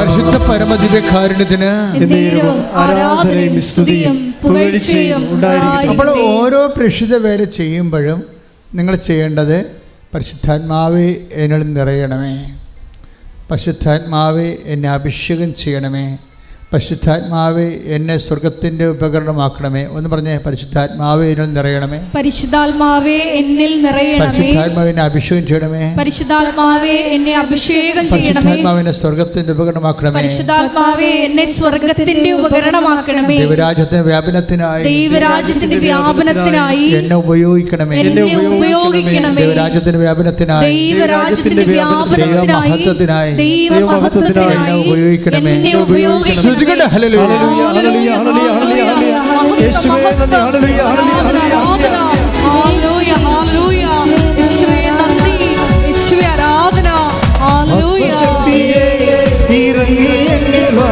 പരിശുദ്ധ പരമദിവ്യകാരുണ്യത്തിന് ആരാധനയും സ്തുതിയും പുകഴ്ചയും അപ്പോൾ ഓരോ പ്രക്ഷിത വേല ചെയ്യുമ്പോഴും നിങ്ങൾ ചെയ്യേണ്ടത് പരിശുദ്ധാത്മാവെ എന്നിൽ നിറയണമേ. പരിശുദ്ധാത്മാവെ എന്നെ അഭിഷേകം ചെയ്യണമേ. പരിശുദ്ധാത്മാവെ എന്നെ സ്വർഗത്തിന്റെ ഉപകരണമാക്കണമേ. ഒന്ന് പറഞ്ഞേ പരിശുദ്ധാത്മാവേ എന്നിൽ നിറയണമേ. പരിശുദ്ധാത്മാവേ എന്നിൽ നിറയണമേ. പരിശുദ്ധാത്മാവിനെ അഭിഷേകം ചെയ്യണമേ. പരിശുദ്ധാത്മാവേ എന്നെ അഭിഷേകം ചെയ്യണമേ. പരിശുദ്ധാത്മാവിനെ സ്വർഗത്തിന്റെ ഉപകരണമാക്കണമേ. പരിശുദ്ധാത്മാവേ എന്നെ സ്വർഗത്തിന്റെ ഉപകരണമാക്കണമേ. ദൈവരാജ്യത്തിന്റെ വ്യാപനത്തിനായി ദൈവരാജ്യത്തിന്റെ വ്യാപനത്തിനായി എന്നെ ഉപയോഗിക്കണമേ. എന്നെ ഉപയോഗിക്കണമേ. ദൈവരാജ്യത്തിന്റെ വ്യാപനത്തിനായി ദൈവരാജ്യത്തിന്റെ വ്യാപനത്തിനായി ദൈവമഹത്വത്തിനായി ദൈവമഹത്വത്തിനായി എന്നെ ഉപയോഗിക്കണമേ. എന്നെ ഉപയോഗിക്കണമേ. ശ്രുതികട്ടെ, ഹല്ലേലൂയ. Hallelujah, hallelujah, hallelujah. യേശുവേ നന്ദി, ഹല്ലേലൂയ, ഹല്ലേലൂയ, ആരാധന, ഹല്ലേലൂയ, ഹല്ലേലൂയ. യേശുവേ നന്ദി, യേശുവേ ആരാധന, ഹല്ലേലൂയ. ശക്തിയെ ഇറങ്ങി എങ്കിൽ വാ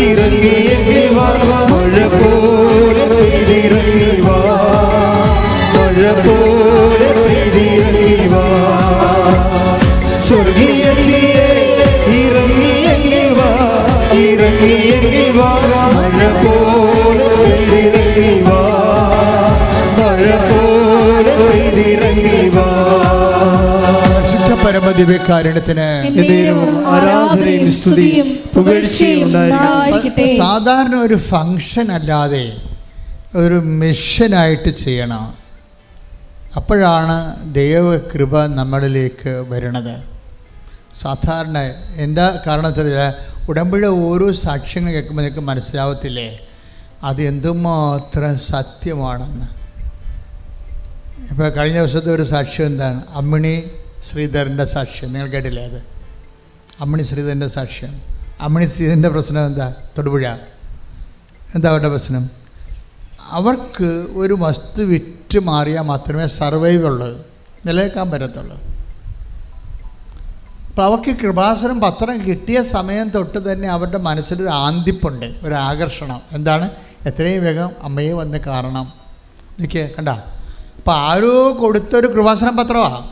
ഇറങ്ങി എങ്കിൽ വാ മഴ പോലെ പെയ്തിറങ്ങി വാ മഴ പോലെ പെയ്തിറങ്ങി വാ സ്വർഗീയത്തിയെ ഇറങ്ങി വാ മഴ പോലെ പെയ്തിറങ്ങി വാ. മഴ പോലെ പെയ്തിറങ്ങി വാ. ആരാധനയും സ്തുതിയും പുകഴ്ചയും സാധാരണ ഒരു ഫങ്ഷൻ അല്ലാതെ ഒരു മിഷനായിട്ട് ചെയ്യണം. അപ്പോഴാണ് ദൈവകൃപ നമ്മളിലേക്ക് വരുന്നത് സാധാരണ എന്താ കാരണത്തിൽ ഉടമ്പഴ ഓരോ സാക്ഷ്യങ്ങൾ കേൾക്കുമ്പോൾ നിങ്ങൾക്ക് മനസ്സിലാവത്തില്ലേ? അത് എന്തുമാത്രം സത്യമാണെന്ന്. ഇപ്പോൾ കഴിഞ്ഞ ദിവസത്തെ ഒരു സാക്ഷ്യം എന്താണ്? അമ്മിണി ശ്രീധരന്റെ സാക്ഷ്യം. നിങ്ങൾ കേട്ടില്ലേ അത്? അമ്മിണി ശ്രീധരന്റെ സാക്ഷ്യം. അമ്മിണി ശ്രീധരന്റെ പ്രശ്നം എന്താ? തൊടുപുഴ. എന്താ അവരുടെ പ്രശ്നം? അവർക്ക് ഒരു വസ്തു വിറ്റ് മാറിയാൽ മാത്രമേ സർവൈവ് ഉള്ളത് നിലനിൽക്കാൻ പറ്റത്തുള്ളൂ. അപ്പോൾ അവർക്ക് കൃപാസനം പത്രം കിട്ടിയ സമയം തൊട്ട് തന്നെ അവരുടെ മനസ്സിലൊരു ആന്തിപ്പുണ്ട് ഒരു ആകർഷണം. എന്താണ്? എത്രയും വേഗം അമ്മയെ വന്ന് കാണണം. എനിക്ക് കണ്ട? അപ്പോൾ ആരോ കൊടുത്തൊരു കൃപാസനം പത്രമാണ്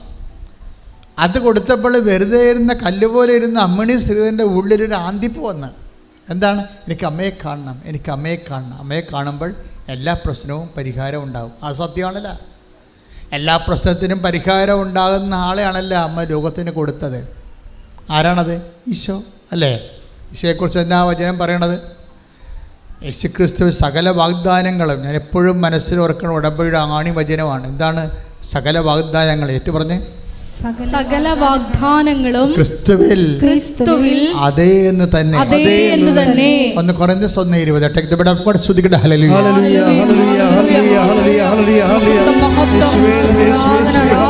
അത് കൊടുത്തപ്പോൾ വെറുതെ ഇരുന്ന കല്ല് പോലെ ഇരുന്ന അമ്മണി ശ്രീധരന്റെ ഉള്ളിലൊരു ആന്തിപ്പ് വന്ന്. എന്താണ്? എനിക്ക് അമ്മയെ കാണണം എനിക്ക് അമ്മയെ കാണണം. അമ്മയെ കാണുമ്പോൾ എല്ലാ പ്രശ്നവും പരിഹാരം ഉണ്ടാകും ആ സത്യമാണല്ല. എല്ലാ പ്രശ്നത്തിനും പരിഹാരം ഉണ്ടാകുന്ന ആളെയാണല്ലോ അമ്മ ലോകത്തിന് കൊടുത്തത്. ആരാണത്? ഈശോ. അല്ലേ? ഈശോയെക്കുറിച്ച് എന്നാ വചനം പറയണത്? യേശുക്രിസ്തു സകല വാഗ്ദാനങ്ങളും ഞാൻ എപ്പോഴും മനസ്സിൽ ഓർക്കണ ഉടമ്പയുടെ ആണി വചനമാണ്. എന്താണ് സകല വാഗ്ദാനങ്ങൾ? ഏറ്റു പറഞ്ഞ്. സകല വാഗ്ദാനങ്ങളും ക്രിസ്തുവിൽ. ക്രിസ്തുവിൽ അതേ എന്ന് തന്നെ. അതേ എന്ന് തന്നെ. ഒന്ന് കുറഞ്ഞ സ്വന്തം ഇരുപത്. Take the bed of God ശ്രുതിക്കട്ടെ hallelujah hallelujah, hallelujah, hallelujah, hallelujah, hallelujah,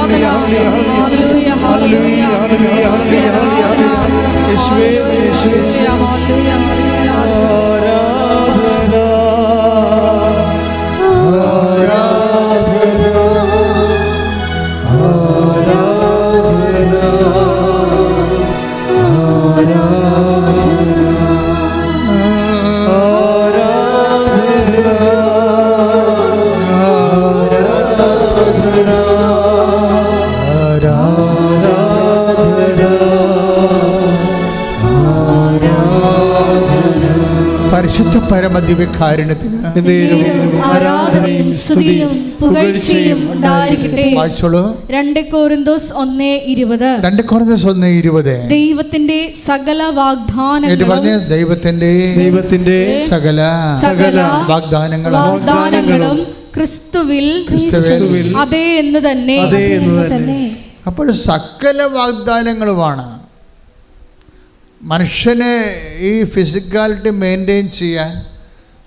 hallelujah, പരിശുദ്ധ പരമദിവ്യകാരുണ്യത്തിന് ആരാധനയും സ്തുതിയും പുകഴ്ചയും ഉണ്ടായിരിക്കട്ടെ. വായിച്ചോളൂ. രണ്ട് കോരിന്തോസ് ഒന്നേ ഇരുപത്. രണ്ട് കുറഞ്ഞ സ്വന്തം ഇരുപത്. ദൈവത്തിന്റെ സകല വാഗ്ദാനങ്ങൾ പറഞ്ഞ ദൈവത്തിന്റെ ദൈവത്തിന്റെ സകല സകല വാഗ്ദാനങ്ങളും വാഗ്ദാനങ്ങളും ക്രിസ്തുവിൽ ക്രിസ്തുവിൽ. അതേ എന്ന് തന്നെ. അതേ എന്ന് തന്നെ. അപ്പോൾ സകല വാഗ്ദാനങ്ങളുമാണ്. മനുഷ്യന് ഈ ഫിസിക്കാലിറ്റി മെയിന്റെയിൻ ചെയ്യാൻ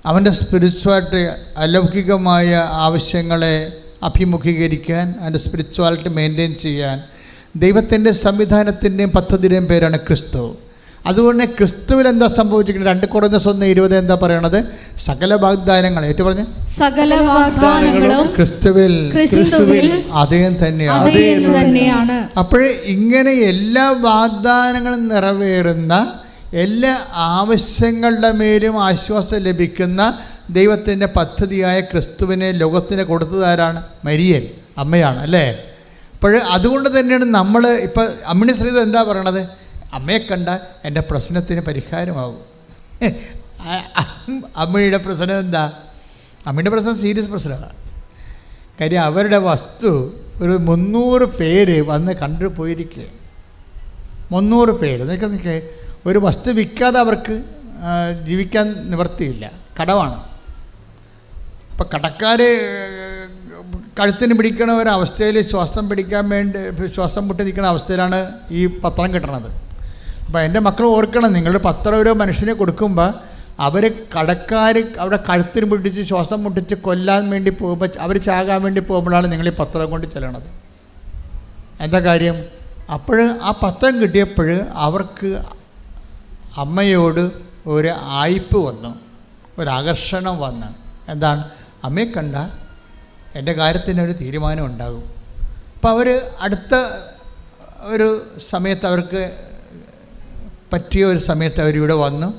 അവന്റെ സ്പിരിച്വാലിറ്റി അലൗകികമായ ആവശ്യങ്ങളെ അഭിമുഖീകരിക്കാൻ അവന്റെ സ്പിരിച്വാലിറ്റി മെയിന്റെയിൻ ചെയ്യാൻ ദൈവത്തിന്റെ സംവിധാനത്തിന്റെയും പദ്ധതിയുടെയും പേരാണ് ക്രിസ്തു. അതുകൊണ്ട് ക്രിസ്തുവിൽ എന്താ സംഭവിച്ചിരിക്കുന്നത്? രണ്ട് കുറഞ്ഞ സ്വന്തം ഇരുപത് എന്താ പറയണത്? സകല വാഗ്ദാനങ്ങൾ ഏറ്റു പറഞ്ഞു. സകല വാഗ്ദാനങ്ങളും ക്രിസ്തുവിൽ ക്രിസ്തുവിൽ അദ്ദേഹം തന്നെയാണ്. അതേ തന്നെയാണ്. അപ്പോൾ ഇങ്ങനെ എല്ലാ വാഗ്ദാനങ്ങളും നിറവേറുന്ന എല്ലാ ആവശ്യങ്ങളുടെ മേലും ആശ്വാസം ലഭിക്കുന്ന ദൈവത്തിന്റെ പദ്ധതിയായ ക്രിസ്തുവിനെ ലോകത്തിന് കൊടുത്തതാരാണ് മരിയൻ അമ്മയാണ് അല്ലേ? അപ്പോൾ അതുകൊണ്ട് തന്നെയാണ് നമ്മൾ ഇപ്പോൾ അമ്മിണി ശ്രീത എന്താ പറയണത്? അമ്മയെ കണ്ട എന്റെ പ്രശ്നത്തിന് പരിഹാരമാകും അമ്മയുടെ പ്രശ്നം എന്താ? അമ്മയുടെ പ്രശ്നം സീരിയസ് പ്രശ്നമാണ്. കാര്യം അവരുടെ വസ്തു ഒരു മുന്നൂറ് പേര് വന്ന് കണ്ടു പോയിരിക്കുക മുന്നൂറ് പേര്. എന്നൊക്കെ നിൽക്കേ ഒരു വസ്തു വിൽക്കാതെ അവർക്ക് ജീവിക്കാൻ നിവർത്തിയില്ല കടമാണ് അപ്പം കടക്കാർ കഴുത്തിന് പിടിക്കണ ഒരവസ്ഥയിൽ ശ്വാസം പിടിക്കാൻ വേണ്ടി ശ്വാസം മുട്ടി നിൽക്കുന്ന അവസ്ഥയിലാണ് ഈ പത്രം കിട്ടണത്. അപ്പോൾ എന്റെ മക്കൾ ഓർക്കണം നിങ്ങൾ പത്ര ഒരു മനുഷ്യനെ കൊടുക്കുമ്പോൾ അവർ കടക്കാർ അവിടെ കഴുത്തിന് പിടിച്ച് ശ്വാസം മുട്ടിച്ച് കൊല്ലാൻ വേണ്ടി പോകുമ്പോൾ അവർ ചാകാൻ വേണ്ടി പോകുമ്പോഴാണ് നിങ്ങൾ ഈ പത്രം കൊണ്ട് ചെല്ലണത്. എന്താ കാര്യം? അപ്പോൾ ആ പത്രം കിട്ടിയപ്പോൾ അവർക്ക് അമ്മയോട് ഒരു ആയിപ്പ് വന്നു ഒരാകർഷണം വന്ന്. എന്താണ്? അമ്മയെ കണ്ട എന്റെ കാര്യത്തിന് ഒരു തീരുമാനം ഉണ്ടാകും. അപ്പോൾ അവർ അടുത്ത ഒരു സമയത്ത് അവർക്ക് പറ്റിയ ഒരു സമയത്ത് അവരിവിടെ വന്നു.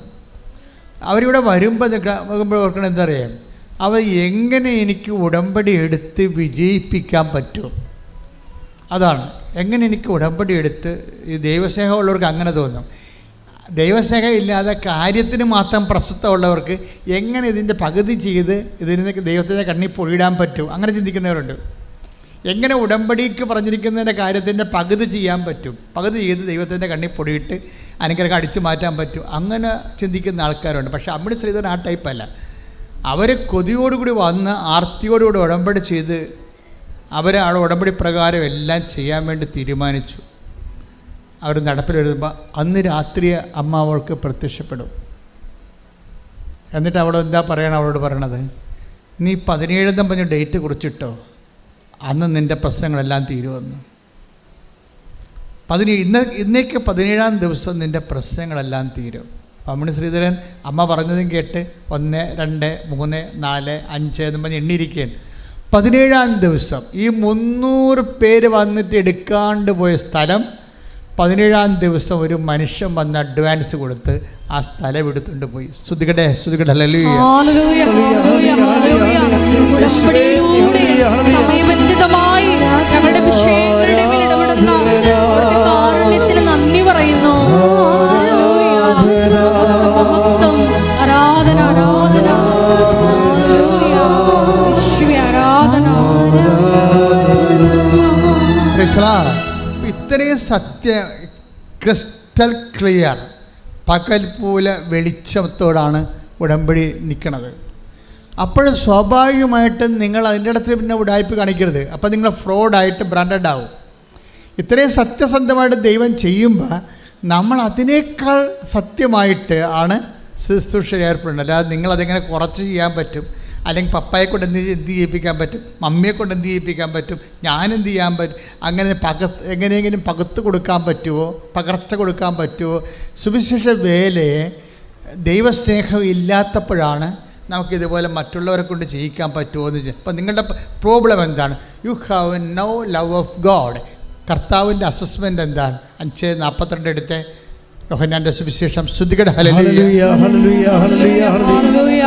അവരിവിടെ വരുമ്പോൾ നോക്കുമ്പോൾ ഓർക്കണം എന്തറിയാം അവർ എങ്ങനെ എനിക്ക് ഉടമ്പടി എടുത്ത് വിജയിപ്പിക്കാൻ പറ്റും? അതാണ്. എങ്ങനെ എനിക്ക് ഉടമ്പടി എടുത്ത് ഈ ദൈവസ്നേഹമുള്ളവർക്ക് അങ്ങനെ തോന്നും. ദൈവസ്നേഹം ഇല്ലാതെ കാര്യത്തിന് മാത്രം പ്രസക്തമുള്ളവർക്ക് എങ്ങനെ ഇതിന്റെ പകുതി ചെയ്ത് ഇതിന് ദൈവത്തിന്റെ കണ്ണിൽ പൊഴിയിടാൻ പറ്റും? അങ്ങനെ ചിന്തിക്കുന്നവരുണ്ട്. എങ്ങനെ ഉടമ്പടിക്ക് പറഞ്ഞിരിക്കുന്നതിന്റെ കാര്യത്തിന്റെ പകുതി ചെയ്യാൻ പറ്റും? പകുതി ചെയ്ത് ദൈവത്തിന്റെ കണ്ണിൽ പൊടിയിട്ട് അനുഗ്രഹം അടിച്ചു മാറ്റാൻ പറ്റും. അങ്ങനെ ചിന്തിക്കുന്ന ആൾക്കാരുണ്ട്. പക്ഷേ അമ്മിണി ശ്രീധരൻ ആ ടൈപ്പല്ല അവർ കൊതിയോടുകൂടി വന്ന് ആർത്തിയോടുകൂടി ഉടമ്പടി ചെയ്ത് അവരെ ആ ഉടമ്പടി പ്രകാരം എല്ലാം ചെയ്യാൻ വേണ്ടി തീരുമാനിച്ചു. അവർ നടപ്പിൽ വരുമ്പോൾ അന്ന് രാത്രി അമ്മ അവൾക്ക് പ്രത്യക്ഷപ്പെടും. എന്നിട്ട് അവൾ എന്താ പറയണം അവളോട് പറയണത്? നീ പതിനേഴെന്നും പറഞ്ഞ ഡേറ്റ് കുറിച്ചിട്ടോ? അന്ന് നിന്റെ പ്രശ്നങ്ങളെല്ലാം തീരുമെന്ന്. പതിനേഴ് ഇന്ന് ഇന്നേക്ക് പതിനേഴാം ദിവസം നിന്റെ പ്രശ്നങ്ങളെല്ലാം തീരും. പമ്മണി ശ്രീധരൻ അമ്മ പറഞ്ഞതും കേട്ട് ഒന്ന് രണ്ട് മൂന്ന് നാല് അഞ്ച് എന്ന് പറഞ്ഞ് എണ്ണിയിരിക്കുകയാണ്. പതിനേഴാം ദിവസം ഈ മുന്നൂറ് പേര് വന്നിട്ട് എടുക്കാണ്ട് പോയ സ്ഥലം പതിനേഴാം ദിവസം ഒരു മനുഷ്യൻ വന്ന് അഡ്വാൻസ് കൊടുത്ത് ആ സ്ഥലം എടുത്തുകൊണ്ട് പോയി. ഹല്ലേലൂയ. ഉടമ്പടിയിലൂടെ സമയബന്ധിതമായി ഞങ്ങളുടെ ഇത്രയും സത്യ ക്രിസ്റ്റൽ ക്ലിയർ പകൽപൂല പോലെ വെളിച്ചത്തോടാണ് ഉടമ്പടി നിൽക്കുന്നത്. അപ്പോൾ സ്വാഭാവികമായിട്ടും നിങ്ങൾ അതിന്റെ അടുത്ത് പിന്നെ ഉടായ്പ് കാണിക്കരുത്. അപ്പോൾ നിങ്ങൾ ഫ്രോഡായിട്ട് ബ്രാൻഡഡ് ആവും. ഇത്രയും സത്യസന്ധമായിട്ട് ദൈവം ചെയ്യുമ്പോൾ നമ്മൾ അതിനേക്കാൾ സത്യമായിട്ട് ആണ് ശുശ്രൂഷ ഏർപ്പെടുന്നത്. അല്ലാതെ നിങ്ങളതെങ്ങനെ കുറച്ച് ചെയ്യാൻ പറ്റും. അല്ലെങ്കിൽ പപ്പായെ കൊണ്ട് എന്ത് എന്ത് ചെയ്യിപ്പിക്കാൻ പറ്റും? മമ്മിയെ കൊണ്ട് എന്ത് ചെയ്യിപ്പിക്കാൻ പറ്റും? ഞാൻ എന്ത് ചെയ്യാൻ പറ്റും? അങ്ങനെ പക എങ്ങനെയെങ്കിലും പകത്ത് കൊടുക്കാൻ പറ്റുമോ പകർച്ച കൊടുക്കാൻ പറ്റുമോ സുവിശേഷ വേലയെ ദൈവസ്നേഹം ഇല്ലാത്തപ്പോഴാണ് നമുക്കിതുപോലെ മറ്റുള്ളവരെ കൊണ്ട് ചെയ്യിക്കാൻ പറ്റുമോ എന്ന് വെച്ചാൽ അപ്പം നിങ്ങളുടെ പ്രോബ്ലം എന്താണ്? You have no love of God കർത്താവിന്റെ അസസ്മെന്റ് എന്താണ്? അഞ്ച് നാൽപ്പത്തിരണ്ട് എടുത്ത്. യോഹന്നാന്റെ സുവിശേഷം. ശ്രുതികട ഹല്ലേലൂയ. Hallelujah hallelujah hallelujah.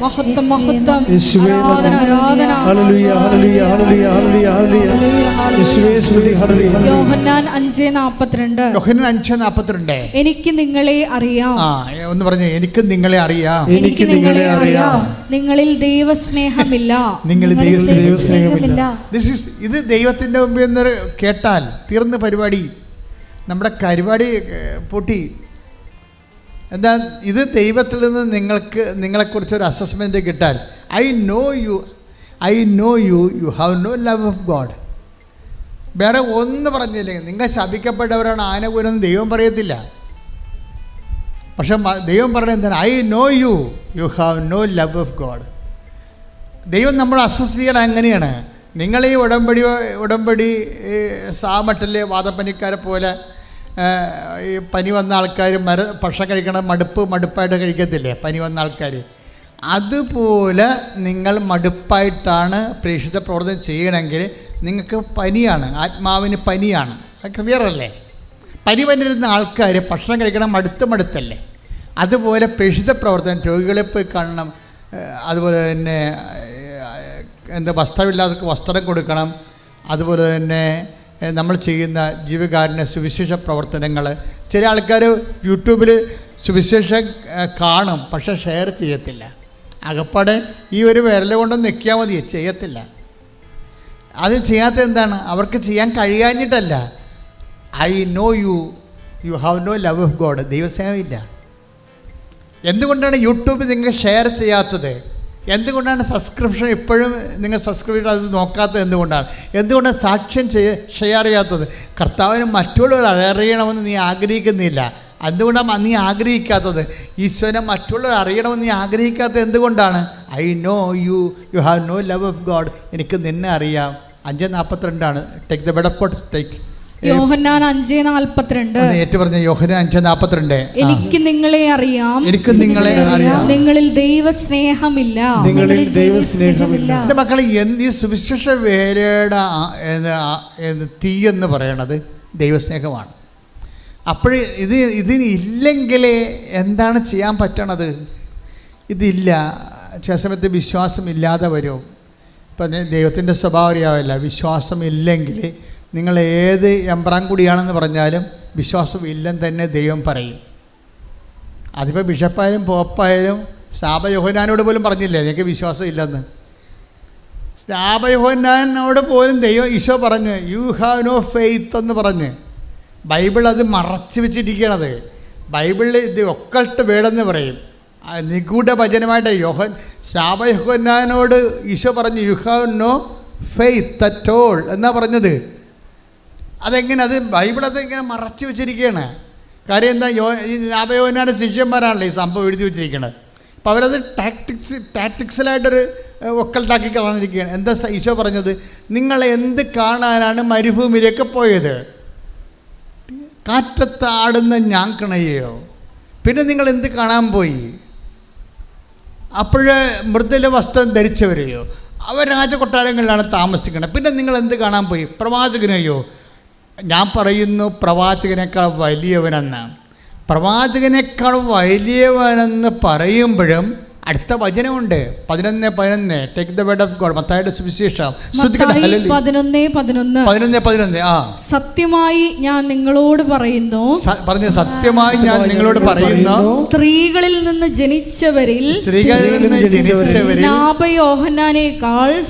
മഹത്വം മഹത്വം. യേശുവേ ആരാധന ആരാധന. Hallelujah hallelujah hallelujah hallelujah hallelujah. യേശുവേ സ്തുതി ഹല്ലേലൂയ. യോഹന്നാൻ അഞ്ച് നാപ്പത്തിരണ്ട്. യോഹന്നാൻ അഞ്ച് നാൽപ്പത്തിരണ്ട് എനിക്ക് നിങ്ങളെ അറിയാം. ആ ഒന്ന് പറഞ്ഞു. എനിക്ക് നിങ്ങളെ അറിയാം. എനിക്ക് നിങ്ങളെ അറിയാം. നിങ്ങളിൽ ദൈവസ്നേഹമില്ല. നിങ്ങളിൽ ദൈവ ദൈവസ്നേഹമില്ല. ദിസ് ഈസ് ഇത് ദൈവത്തിന്റെ മുമ്പിൽ നിന്ന് കേട്ടാൽ തീർന്ന പരിപാടി. നമ്മുടെ ഏഹ്, പൊട്ടി. എന്താ ഇത് ദൈവത്തിൽ നിന്ന് നിങ്ങൾക്ക് നിങ്ങളെക്കുറിച്ച് ഒരു അസസ്മെന്റ് കിട്ടാൻ. I know you I know you you have no love of God വേറെ ഒന്ന് പറഞ്ഞില്ലെങ്കിൽ നിങ്ങൾ ശപിക്കപ്പെട്ടവരാണ് ആനകൂലെന്ന് ദൈവം പറയത്തില്ല. പക്ഷെ ദൈവം പറയുന്നത് എന്താണ്? I know you you have no love of God ദൈവം നമ്മൾ ചെയ്യണം അങ്ങനെയാണ്. നിങ്ങൾ ഈ ഉടമ്പടി ഉടമ്പടി സാമട്ടിലെ വാദപ്പനിക്കാരെ പോലെ ഈ പനി വന്ന ആൾക്കാർ മര ഭക്ഷണം കഴിക്കണ മടുപ്പ് മടുപ്പായിട്ട് കഴിക്കത്തില്ലേ? പനി വന്ന ആൾക്കാർ അതുപോലെ നിങ്ങൾ മടുപ്പായിട്ടാണ് പ്രേക്ഷിത പ്രവർത്തനം ചെയ്യണമെങ്കിൽ നിങ്ങൾക്ക് പനിയാണ് ആത്മാവിന് പനിയാണ്. അത് ക്ലിയർ അല്ലേ? പനി വന്നിരുന്ന ആൾക്കാർ ഭക്ഷണം കഴിക്കണം മടുത്ത് മടുത്തല്ലേ? അതുപോലെ പ്രേക്ഷിത പ്രവർത്തനം രോഗികളെ പോയി കാണണം. അതുപോലെ തന്നെ എന്താ വസ്ത്രമില്ലാത്തവർക്ക് വസ്ത്രം കൊടുക്കണം. അതുപോലെ തന്നെ നമ്മൾ ചെയ്യുന്ന ജീവകാരുണ്യ സുവിശേഷ പ്രവർത്തനങ്ങൾ ചില ആൾക്കാർ യൂട്യൂബിൽ സുവിശേഷം കാണും പക്ഷെ ഷെയർ ചെയ്യത്തില്ല. അകപ്പാടെ ഈ ഒരു വിരൽ കൊണ്ട് നിൽക്കിയാൽ മതി ചെയ്യത്തില്ല. അത് ചെയ്യാത്ത എന്താണ്? അവർക്ക് ചെയ്യാൻ കഴിയാഞ്ഞിട്ടല്ല. I know you you have no love of God ദൈവസ്നേഹമില്ല. എന്തുകൊണ്ടാണ് യൂട്യൂബ് നിങ്ങൾ ഷെയർ ചെയ്യാത്തത്? എന്തുകൊണ്ടാണ് സബ്സ്ക്രിപ്ഷൻ ഇപ്പോഴും നിങ്ങൾ സബ്സ്ക്രൈബ് അത് നോക്കാത്തത് എന്തുകൊണ്ടാണ്? എന്തുകൊണ്ടാണ് സാക്ഷ്യം ചെയ്യ ഷെയർ ചെയ്യാത്തത്? കർത്താവിന് മറ്റുള്ളവർ അറിയണമെന്ന് നീ ആഗ്രഹിക്കുന്നില്ല. എന്തുകൊണ്ടാണ് നീ ആഗ്രഹിക്കാത്തത്? ഈശ്വരനെ മറ്റുള്ളവർ അറിയണമെന്ന് നീ ആഗ്രഹിക്കാത്തത് എന്തുകൊണ്ടാണ്? I know you you have no love of God എനിക്ക് നിന്നെ അറിയാം. അഞ്ച് നാൽപ്പത്തിരണ്ടാണ് take the bed of take യോഹന്നാൻ അഞ്ചേ നാൽപ്പത്തിരണ്ട്. ഏറ്റു പറഞ്ഞ യോഹന അഞ്ച് നാൽപ്പത്തിരണ്ട്. എനിക്ക് നിങ്ങളെ അറിയാം. എനിക്ക് നിങ്ങളെ അറിയാം. നിങ്ങളിൽ ദൈവസ്നേഹമില്ല. നിങ്ങളിൽ ദൈവസ്നേഹമില്ല. എന്റെ മക്കളെ എന്ത് ഈ സുവിശേഷ വേലയുടെ തീ എന്ന് പറയണത് ദൈവസ്നേഹമാണ്. അപ്പോൾ ഇത് ഇതിന് ഇല്ലെങ്കിലേ എന്താണ് ചെയ്യാൻ പറ്റണത്? ഇതില്ല. ചില സമയത്ത് വിശ്വാസം ഇല്ലാതെ വരും. ഇപ്പം ദൈവത്തിന്റെ സ്വഭാവം അറിയാവില്ല. വിശ്വാസം ഇല്ലെങ്കിൽ നിങ്ങൾ ഏത് എമ്പ്രാൻകുടിയാണെന്ന് പറഞ്ഞാലും വിശ്വാസം ഇല്ലെന്ന് തന്നെ ദൈവം പറയും. അതിപ്പോൾ ബിഷപ്പായാലും പോപ്പായാലും ശാപയോഹനാനോട് പോലും പറഞ്ഞില്ലേ? എനിക്ക് വിശ്വാസം ഇല്ലെന്ന്. ശാപയോഹനാനോട് പോലും ദൈവം ഈശോ പറഞ്ഞ് യു ഹാവ് നോ ഫെയ്ത്ത് എന്ന് പറഞ്ഞ്. ബൈബിൾ അത് മറച്ചു വെച്ചിരിക്കണത്. ബൈബിളിൽ ഇത് ഒക്കൾട്ട് വേടെന്ന് പറയും. നിഗൂഢ ഭജനമായിട്ട് യോഹൻ ശാപയോഹനാനോട് ഈശോ പറഞ്ഞ് you have no faith at all എന്നാ പറഞ്ഞത്. അതെങ്ങനെ അത് ബൈബിൾ അത് ഇങ്ങനെ മറച്ചു വെച്ചിരിക്കുകയാണ് കാര്യം എന്താ യോ ഈ ശാപയോഹനാന്റെ ശിഷ്യന്മാരാണല്ലോ ഈ സംഭവം എഴുതി വെച്ചിരിക്കുന്നത് അപ്പോൾ അവരത് ടാക്ടിക്സ് ടാക്ടിക്സിലായിട്ടൊരു ഒക്കൽട്ടാക്കി കളഞ്ഞിരിക്കുകയാണ്. എന്താ ഈശോ പറഞ്ഞത്? നിങ്ങൾ എന്ത് കാണാനാണ് മരുഭൂമിയിലേക്ക് പോയത്? കാറ്റത്താടുന്ന ഞാങ്കണയോ പിന്നെ നിങ്ങൾ എന്ത് കാണാൻ പോയി? അപ്പോഴ് മൃദുല വസ്ത്രം ധരിച്ചവരെയോ? അവർ രാജകൊട്ടാരങ്ങളിലാണ് താമസിക്കുന്നത് പിന്നെ നിങ്ങൾ എന്ത് കാണാൻ പോയി? പ്രവാചകനെയോ? ഞാൻ പറയുന്നു പ്രവാചകനേക്കാൾ വലിയവനെന്ന്. പ്രവാചകനേക്കാൾ വലിയവനെന്ന് പറയുമ്പോഴും അടുത്ത വചനമുണ്ട്. പതിനൊന്ന് പതിനൊന്ന്. Take the word of God മത്തായുടെ സുവിശേഷം. പതിനൊന്നേ പതിനൊന്ന്. പതിനൊന്ന് പതിനൊന്ന്. ആ. സത്യമായി ഞാൻ നിങ്ങളോട് പറയുന്നു. പറഞ്ഞു സത്യമായി ഞാൻ നിങ്ങളോട് പറയുന്നു. സ്ത്രീകളിൽ നിന്ന് ജനിച്ചവരിൽ സ്ത്രീകളിൽ നിന്ന് ജനിച്ചവരിൽ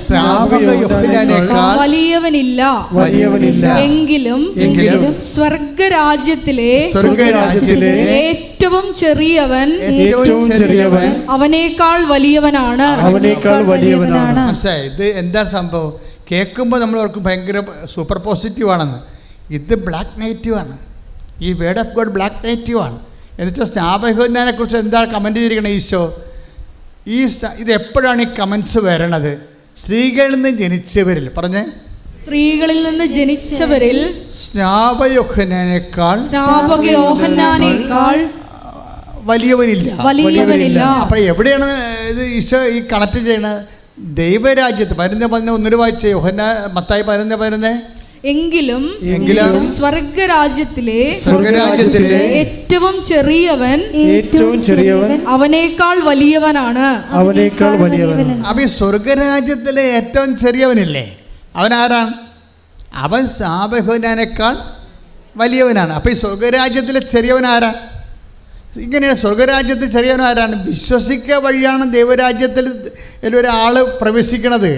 സ്നാപയോഹനാനേക്കാൾ വലിയവനില്ല. വലിയവനില്ല. എങ്കിലും എങ്കിലും സ്വർഗരാജ്യത്തിലെ സ്വർഗരാജ്യത്തിലെ ഏറ്റവും ചെറിയവൻ ഏറ്റവും ചെറിയവൻ അവനേക്കാൾ വലിയവനാണ്. അവനേക്കാൾ വലിയവനാണ്. മനസ്സിലായി ഇത് എന്താ സംഭവം? കേൾക്കുമ്പോൾ നമ്മൾ അവർക്ക് ഭയങ്കര സൂപ്പർ പോസിറ്റീവ് ആണെന്ന്. ഇത് ബ്ലാക്ക് നെഗറ്റീവ് ആണ്. ഈ word of God black negative ആണ്. എന്നിട്ട് സ്നാപകനെ കുറിച്ച് എന്താ കമന്റ് ചെയ്തിരിക്കണം ഈശോ? ഈ ഇത് എപ്പോഴാണ് ഈ കമൻസ് വരണത്? സ്ത്രീകളിൽ നിന്ന് ജനിച്ചവരിൽ. പറഞ്ഞേ. സ്ത്രീകളിൽ നിന്ന് ജനിച്ചവരിൽ സ്നാപയോഹനേക്കാൾ സ്നാപകയോഹന്നാനേക്കാൾ വലിയവനില്ല വലിയവനില്ല അപ്പൊ എവിടെയാണ് ഇത് ഈശോ ഈ കണക്ട് ചെയ്യണത് ദൈവരാജ്യത്ത് പതിനൊന്ന് പതിനൊന്ന് ഒന്നര വായിച്ച യോഹന മത്തായി പതിനൊന്ന് പതിനൊന്ന്? എങ്കിലും എങ്കിലും സ്വർഗരാജ്യത്തിലെ സ്വർഗരാജ്യത്തിലെ ഏറ്റവും ചെറിയവൻ ഏറ്റവും ചെറിയവൻ അവനേക്കാൾ വലിയവനാണ്. അവനേക്കാൾ വലിയവൻ. അപ്പൊ ഈ സ്വർഗരാജ്യത്തിലെ ഏറ്റവും ചെറിയവനില്ലേ? അവൻ ആരാണ്? അവൻ സാബഹുനേക്കാൾ വലിയവനാണ്. അപ്പൊ ഈ സ്വർഗരാജ്യത്തിലെ ചെറിയവൻ ആരാണ് ഇങ്ങനെയാണ് സ്വർഗരാജ്യത്ത് ചെറിയവനും ആരാണ്? വിശ്വസിക്ക വഴിയാണ് ദൈവരാജ്യത്തിൽ ഒരാൾ പ്രവേശിക്കണത്.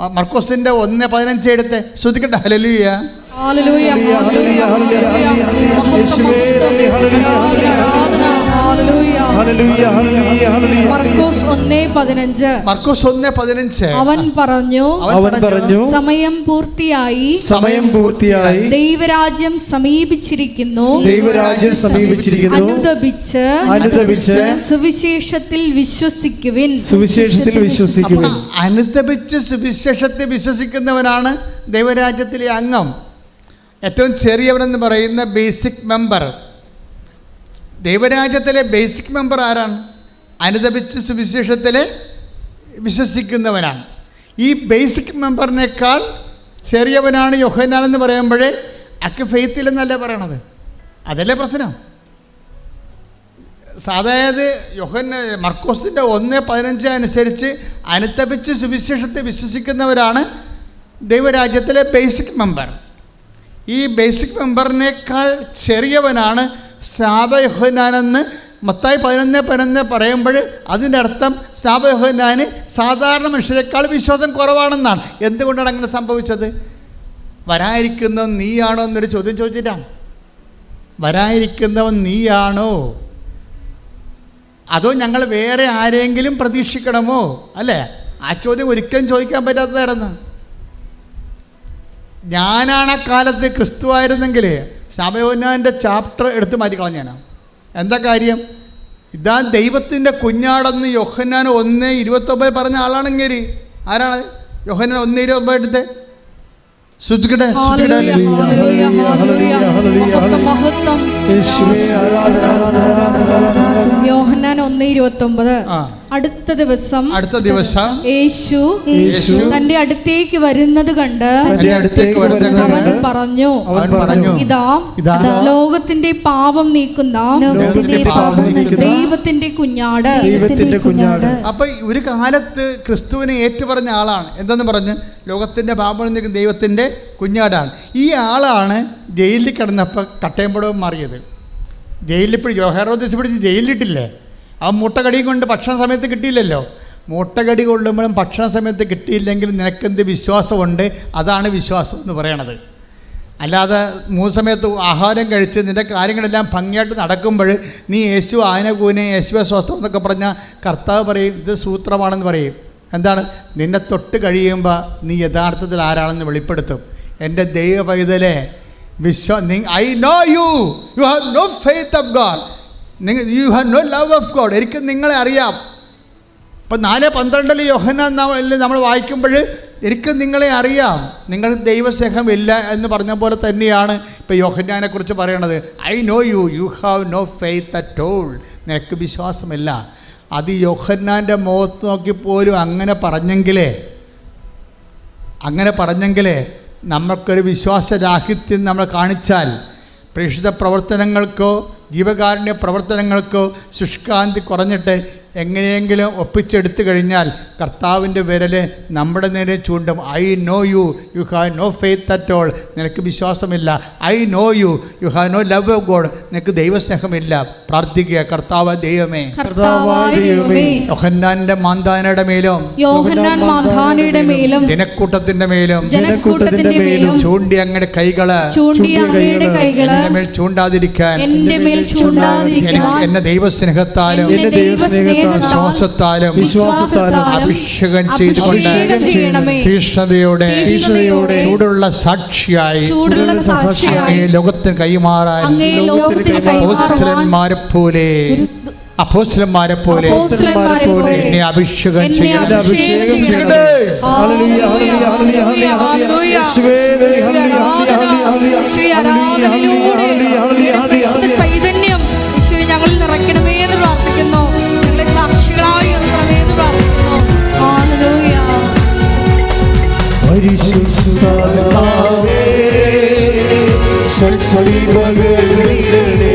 മർക്കോസിന്റെ മർക്കോസിന്റെ ഒന്ന് പതിനഞ്ച് എടുത്ത് ശ്രദ്ധിക്കട്ടെ. Hallelujah hallelujah, hallelujah, hallelujah. മഹത്വം, മഹത്വം, ആരാധന, ആരാധന, ഹല്ലേലൂയ. ഹല്ലേലൂയ ഹല്ലേലൂയ ഹല്ലേലൂയ മർക്കോസ് ഒന്നേ പതിനഞ്ച്. മർക്കോസ് ഒന്ന് പതിനഞ്ച്. അവൻ പറഞ്ഞു അവൻ പറഞ്ഞു സമയം പൂർത്തിയായി. സമയം പൂർത്തിയായി. ദൈവരാജ്യം സമീപിച്ചിരിക്കുന്നു. ദൈവരാജ്യം സമീപിച്ചിരിക്കുന്നു. അനുദപിച്ച് അനുദപിച്ച് സുവിശേഷത്തിൽ വിശ്വസിക്കുവിൻ. സുവിശേഷത്തിൽ വിശ്വസിക്കുവിൻ. അനുദപിച്ച് സുവിശേഷത്തെ വിശ്വസിക്കുന്നവനാണ് ദൈവരാജ്യത്തിലെ അംഗം. ഏറ്റവും ചെറിയവനെന്ന് പറയുന്ന ബേസിക് മെമ്പർ ദൈവരാജ്യത്തിലെ ബേസിക് മെമ്പർ ആരാണ്? അനുദപിച്ച് സുവിശേഷത്തിൽ വിശ്വസിക്കുന്നവനാണ്. ഈ ബേസിക് മെമ്പറിനേക്കാൾ ചെറിയവനാണ് യൊഹനാനെന്ന് പറയുമ്പോഴേ അക്ക് ഫെയ്ത്തിലെന്നല്ല പറയണത്? അതല്ലേ പ്രശ്നം? അതായത് യൊഹൻ മർക്കോസിന്റെ ഒന്ന് പതിനഞ്ച് അനുസരിച്ച് അനുത്തപിച്ച് സുവിശേഷത്തെ വിശ്വസിക്കുന്നവരാണ് ദൈവരാജ്യത്തിലെ ബേസിക് മെമ്പർ ഈ ബേസിക് മെമ്പറിനേക്കാൾ ചെറിയവനാണ് സ്നാപയോഹനാനെന്ന് മത്തായി പതിനൊന്ന് പതിനൊന്ന് പറയുമ്പോൾ അതിന്റെ അർത്ഥം സ്നാപയോഹനാന് സാധാരണ മനുഷ്യരെക്കാൾ വിശ്വാസം കുറവാണെന്നാണ്. എന്തുകൊണ്ടാണ് അങ്ങനെ സംഭവിച്ചത്? വരായിരിക്കുന്നവൻ നീയാണോ എന്നൊരു ചോദ്യം ചോദിച്ചിട്ടാണ്. വരായിരിക്കുന്നവൻ നീയാണോ? അതോ ഞങ്ങൾ വേറെ ആരെങ്കിലും പ്രതീക്ഷിക്കണമോ? അല്ലേ? ആ ചോദ്യം ഒരിക്കലും ചോദിക്കാൻ പറ്റാത്തതായിരുന്നു. ഞാനാണ് കാലത്ത് ക്രിസ്തു ആയിരുന്നെങ്കിൽ സമയോന്നാന്റെ ചാപ്റ്റർ എടുത്ത് മാറ്റിക്കളഞ്ഞാനാ എന്താ കാര്യം? ഇതാ ദൈവത്തിന്റെ കുഞ്ഞാടെന്ന് യൊഹന്നാൻ ഒന്ന് ഇരുപത്തൊമ്പത് പറഞ്ഞ ആളാണെങ്കിൽ ആരാണ്? യൊഹന്നാൻ ഒന്ന് ഇരുപത്തൊമ്പത് എടുത്ത്. ആരാധന യോഹന്നാൻ ഒന്ന് ഇരുപത്തി ഒമ്പത് ആ. അടുത്ത ദിവസം അടുത്ത ദിവസം യേശു യേശു തന്റെ അടുത്തേക്ക് വരുന്നത് കണ്ട് അവൻ പറഞ്ഞു അവൻ പറഞ്ഞു ഇതാ ലോകത്തിന്റെ പാപം നീക്കുന്ന ദൈവത്തിന്റെ കുഞ്ഞാട്. ദൈവത്തിന്റെ കുഞ്ഞാട്. അപ്പൊ ഒരു കാലത്ത് ക്രിസ്തുവിനെ ഏറ്റുപറഞ്ഞ ആളാണ്. എന്തെന്ന് പറഞ്ഞ്? ലോകത്തിന്റെ പാപം നീക്കുന്ന ദൈവത്തിന്റെ കുഞ്ഞാടാണ്. ഈ ആളാണ് ജയിലിൽ കിടന്നപ്പോൾ കട്ടയമ്പടവും മാറിയത്. ജയിലിൽ ഇപ്പോൾ ജോഹറോദിസ് പിടിച്ച് ജയിലിലിട്ടില്ലേ? ആ മുട്ടകടി കൊണ്ട് ഭക്ഷണ സമയത്ത് കിട്ടിയില്ലല്ലോ. മുട്ടകടി കൊള്ളുമ്പോഴും ഭക്ഷണ സമയത്ത് കിട്ടിയില്ലെങ്കിൽ നിനക്കെന്ത് വിശ്വാസമുണ്ട്? അതാണ് വിശ്വാസം എന്ന് പറയണത്. അല്ലാതെ മൂന്ന് സമയത്ത് ആഹാരം കഴിച്ച് നിന്റെ കാര്യങ്ങളെല്ലാം ഭംഗിയായിട്ട് നടക്കുമ്പോൾ നീ യേശു ആനകൂനെ യേശുവെ സ്വസ്ഥം എന്നൊക്കെ പറഞ്ഞാൽ കർത്താവ് പറയും ഇത് സൂത്രമാണെന്ന് പറയും. എന്താണ്? നിന്നെ തൊട്ട് കഴിയുമ്പോൾ നീ യഥാർത്ഥത്തിൽ ആരാണെന്ന് വെളിപ്പെടുത്തും. എന്റെ ദൈവ പൈതലെ വിശ്വ I know you you have no faith of God നിങ്ങൾ you have no love of God എനിക്ക് നിങ്ങളെ അറിയാം. ഇപ്പം നാല് പന്ത്രണ്ടിൽ യോഹന നമ്മൾ വായിക്കുമ്പോൾ എനിക്ക് നിങ്ങളെ അറിയാം. നിങ്ങൾ ദൈവസ്നേഹം ഇല്ല എന്ന് പറഞ്ഞ പോലെ തന്നെയാണ് ഇപ്പോൾ യോഹന്നാനെ കുറിച്ച് പറയണത്. I know you you have no faith at all നിനക്ക് വിശ്വാസമില്ല. അത് യോഹന്നാന്റെ മുഖത്ത് നോക്കിപ്പോലും അങ്ങനെ പറഞ്ഞെങ്കിലേ അങ്ങനെ പറഞ്ഞെങ്കിലേ നമുക്കൊരു വിശ്വാസരാഹിത്യം നമ്മൾ കാണിച്ചാൽ പ്രേക്ഷിത പ്രവർത്തനങ്ങൾക്കോ ജീവകാരുണ്യ പ്രവർത്തനങ്ങൾക്കോ ശുഷ്കാന്തി കുറഞ്ഞിട്ട് എങ്ങനെയെങ്കിലും ഒപ്പിച്ചെടുത്തു കഴിഞ്ഞാൽ കർത്താവിന്റെ വിരൽ നമ്മുടെ നേരെ ചൂണ്ടും. I know you you have no faith at all നിനക്ക് വിശ്വാസമില്ല. I know you you have no love of God നിനക്ക് ദൈവസ്നേഹമില്ല. പ്രാർത്ഥിക്കുക. കർത്താവ് ദൈവമേ. യോഹന്നാന്റെ മാന്താനയുടെ മേലും യോഹന്നാൻ മാധാനയുടെ മേലും ജനക്കൂട്ടത്തിന്റെ മേലും ജനക്കൂട്ടത്തിന്റെ മേലും ചൂണ്ടി അങ്ങയുടെ കൈകൾ ചൂണ്ടി അങ്ങയുടെ കൈകൾ എന്റെ മേൽ ചൂണ്ടാതിരിക്കാൻ എന്നെ ദൈവസ്നേഹത്താലും വിശ്വാസത്താലും വിശ്വാസത്താലും അഭിഷേകം ചെയ്തുകൊണ്ട് തീഷ്ണതയോടെ തീഷ്ണതയോടെ ചൂടുള്ള സാക്ഷിയായി ചൂടുള്ള സാക്ഷിയായി ലോകത്തിന് കൈമാറാൻ അപ്പോസ്തലന്മാരെ പോലെ അപ്പോസ്റ്റലന്മാരെ പോലെ എന്നെ അഭിഷേകം ചെയ്യണം. ശക്തി പകർന്നിടണേ.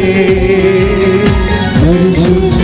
പരിശുദ്ധാത്മാവേ,